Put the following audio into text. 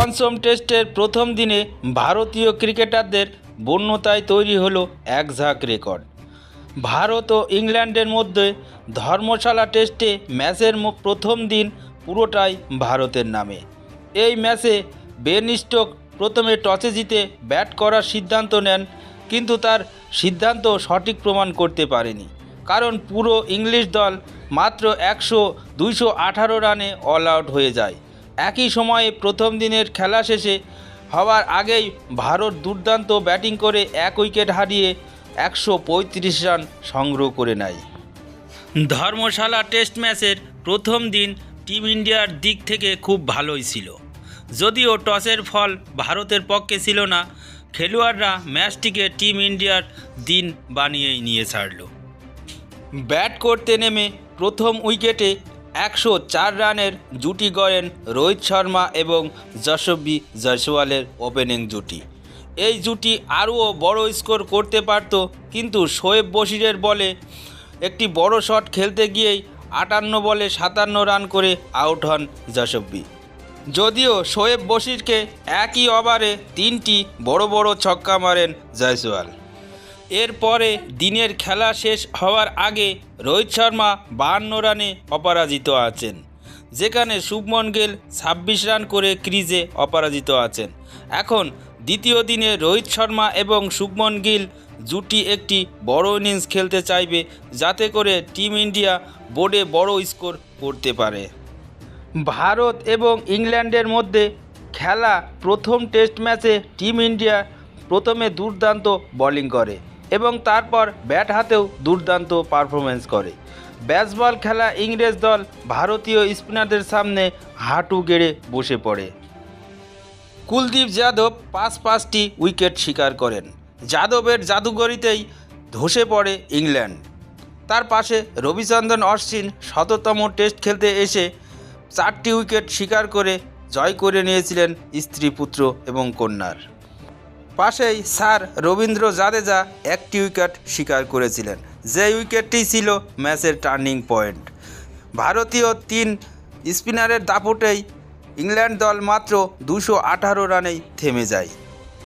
পঞ্চম টেস্টের প্রথম দিনে ভারতীয় ক্রিকেটারদের বন্যতায় তৈরি হলো এক ঝাঁক রেকর্ড। ভারত ও ইংল্যান্ডের মধ্যে ধর্মশালা টেস্টে ম্যাচের প্রথম দিন পুরোটাই ভারতের নামে। এই ম্যাচে বেন স্টোক প্রথমে টসে জিতে ব্যাট করার সিদ্ধান্ত নেন, কিন্তু তার সিদ্ধান্ত সঠিক প্রমাণ করতে পারেনি। কারণ পুরো ইংলিশ দল মাত্র একশো দুইশো রানে অল আউট হয়ে যায়। একই সময়ে প্রথম দিনের খেলা শেষে হওয়ার আগেই ভারত দুর্দান্ত ব্যাটিং করে এক উইকেট হারিয়ে একশো পঁয়ত্রিশ রান সংগ্রহ করে নেয়। ধর্মশালা টেস্ট ম্যাচের প্রথম দিন টিম ইন্ডিয়ার দিক থেকে খুব ভালোই ছিল। যদিও টসের ফল ভারতের পক্ষে ছিল না, খেলোয়াড়রা ম্যাচটিকে টিম ইন্ডিয়ার দিন বানিয়েই নিয়ে ছাড়ল। ব্যাট করতে নেমে প্রথম উইকেটে একশো চার রানের জুটি গড়েন রোহিত শর্মা এবং যশস্বী জয়সওয়ালের ওপেনিং জুটি। এই জুটি আরও বড় স্কোর করতে পারত, কিন্তু শোয়েব বশিরের বলে একটি বড় শট খেলতে গিয়েই আটান্ন বলে সাতান্ন রান করে আউট হন যশস্বী যদিও শোয়েব বশিরকে একই ওভারে তিনটি বড় বড় ছক্কা মারেন জয়সওয়াল। এরপরে দিনের খেলা শেষ হওয়ার আগে রোহিত শর্মা বাহান্ন রানে অপরাজিত আছেন, যেখানে শুভমন গিল ছাব্বিশ রান করে ক্রিজে অপরাজিত আছেন। এখন দ্বিতীয় দিনে রোহিত শর্মা এবং শুভমন গিল জুটি একটি বড় ইনিংস খেলতে চাইবে, যাতে করে টিম ইন্ডিয়া বোর্ডে বড় স্কোর করতে পারে। ভারত এবং ইংল্যান্ডের মধ্যে খেলা প্রথম টেস্ট ম্যাচে টিম ইন্ডিয়া প্রথমে দুর্দান্ত বোলিং করে। এবং তারপর ব্যাট হাতেও দুর্দান্ত পারফরমেন্স করে। ব্যাসবল খেলা ইংরেজ দল ভারতীয় স্পিনারদের সামনে হাঁটু গেড়ে বসে পড়ে। কুলদীপ যাদব পাঁচ পাঁচটি উইকেট শিকার করেন। যাদবের জাদুঘরিতেই ধসে পড়ে ইংল্যান্ড। তার পাশে রবিচন্দ্রন অশ্বিন শততম টেস্ট খেলতে এসে চারটি উইকেট শিকার করে জয় করে নিয়েছিলেন স্ত্রী পুত্র এবং কন্যার। পাশেই স্যার রবীন্দ্র জাদেজা একটি উইকেট শিকার করেছিলেন। যে উইকেটটি ছিল ম্যাচের টার্নিং পয়েন্ট। ভারতীয় তিন স্পিনারের দাপটেই ইংল্যান্ড দল মাত্র দুশো আঠারো রানেই থেমে যায়।